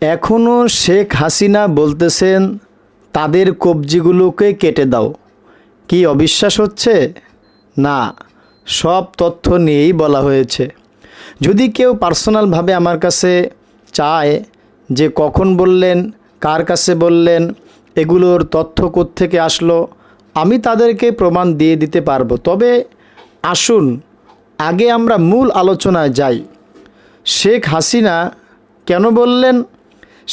এখনও শেখ হাসিনা বলতেছেন, তাদের কবজিগুলোকে কেটে দাও। কি অবিশ্বাস হচ্ছে? না, সব তথ্য নিয়েই বলা হয়েছে। যদি কেউ পার্সোনালভাবে আমার কাছে চায় যে কখন বললেন, কার কাছে বললেন, এগুলোর তথ্য থেকে আসলো, আমি তাদেরকে প্রমাণ দিয়ে দিতে পারব। তবে আসুন, আগে আমরা মূল আলোচনায় যাই। শেখ হাসিনা কেন বললেন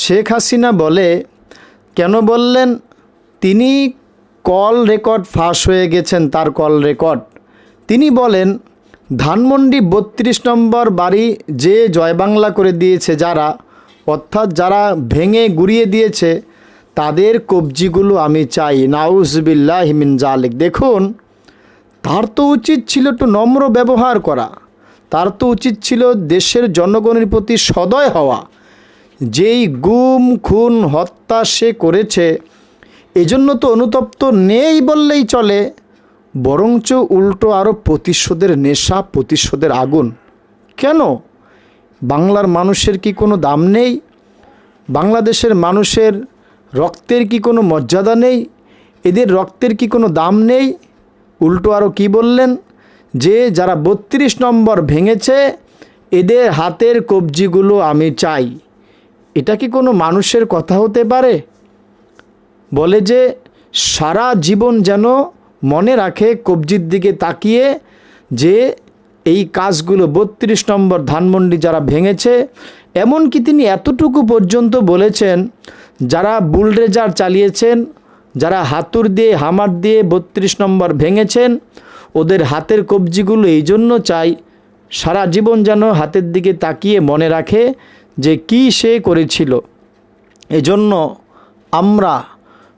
শেখ হাসিনা বলে, কেন বললেন? তিনি কল রেকর্ড ফাঁস হয়ে গেছেন তার কল রেকর্ড। তিনি বলেন, ধানমন্ডি বত্রিশ নম্বর বাড়ি যে জয়বাংলা করে দিয়েছে যারা, অর্থাৎ যারা ভেঙে গুড়িয়ে দিয়েছে, তাদের কবজিগুলো আমি চাই। নাউজবিল্লাহ হিমিন জালেক দেখুন, তার তো উচিত ছিল একটু নম্র ব্যবহার করা। তার তো উচিত ছিল দেশের জনগণের প্রতি সদয় হওয়া। যেই গুম, খুন, হত্যা সে করেছে, এজন্য তো অনুতপ্ত নেই বললেই চলে, বরঞ্চ উল্টো আরও প্রতিশোধের নেশা, প্রতিশোধের আগুন। কেন? বাংলার মানুষের কি কোনো দাম নেই? বাংলাদেশের মানুষের রক্তের কি কোনো মর্যাদা নেই? এদের রক্তের কি কোনো দাম নেই? উল্টো আরও কি বললেন? যে যারা বত্রিশ নম্বর ভেঙেছে, এদের হাতের কবজিগুলো আমি চাই। এটা কি কোনো মানুষের কথা হতে পারে? বলে যে, সারা জীবন যেন মনে রাখে কবজির দিকে তাকিয়ে যে, এই কাজগুলো বত্রিশ নম্বর ধানমন্ডি যারা ভেঙেছে, এমনকি তিনি এতটুকু পর্যন্ত বলেছেন, যারা বুলডেজার চালিয়েছেন, যারা হাতুর দিয়ে, হামার দিয়ে বত্রিশ নম্বর ভেঙেছেন, ওদের হাতের কবজিগুলো এই জন্য চাই, সারা জীবন যেন হাতের দিকে তাকিয়ে মনে রাখে যে কি সে করেছিল। এজন্য আমরা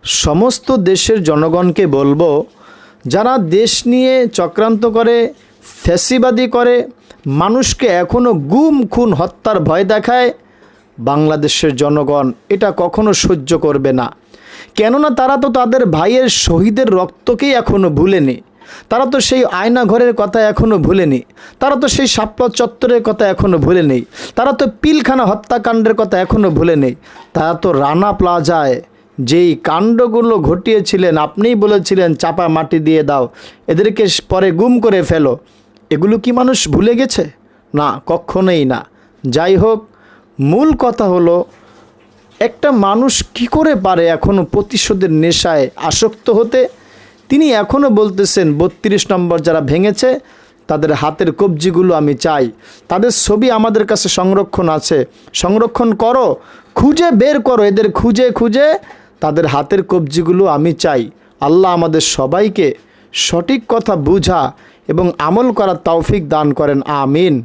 সমস্ত দেশের জনগণকে বলব, যারা দেশ নিয়ে চক্রান্ত করে, ফ্যাসিবাদী করে, মানুষকে এখনও গুম, খুন, হত্যার ভয় দেখায়, বাংলাদেশের জনগণ এটা কখনো সহ্য করবে না। কেননা তারা তো তাদের ভাইয়ের শহীদের রক্তকেই এখনও ভুলেনি। তারা তো সেই আয়না ঘরের কথা এখনও ভুলেনি। তারা তো সেই সাপ্ল চত্বরের কথা এখনও ভুলে নেই তারা তো পিলখানা হত্যাকাণ্ডের কথা এখনও ভুলে নেই তারা তো রানা প্লাজায় যেই কাণ্ডগুলো ঘটিয়েছিলেন, আপনিই বলেছিলেন, চাপা মাটি দিয়ে দাও, এদেরকে পরে গুম করে ফেলো। এগুলো কি মানুষ ভুলে গেছে? না, কখনোই না। যাই হোক, মূল কথা হলো, একটা মানুষ কি করে পারে এখনও প্রতিশোধের নেশায় আসক্ত হতে? তিনি এখনও বলতেছেন, বত্রিশ নম্বর যারা ভেঙেছে, তাদের হাতের কবজিগুলো আমি চাই। তাদের ছবি আমাদের কাছে সংরক্ষণ আছে। সংরক্ষণ করো, খুঁজে বের করো। এদের খুঁজে খুঁজে তাদের হাতের কবজিগুলো আমি চাই। আল্লাহ আমাদের সবাইকে সঠিক কথা বুঝা এবং আমল করার তৌফিক দান করেন। আমিন।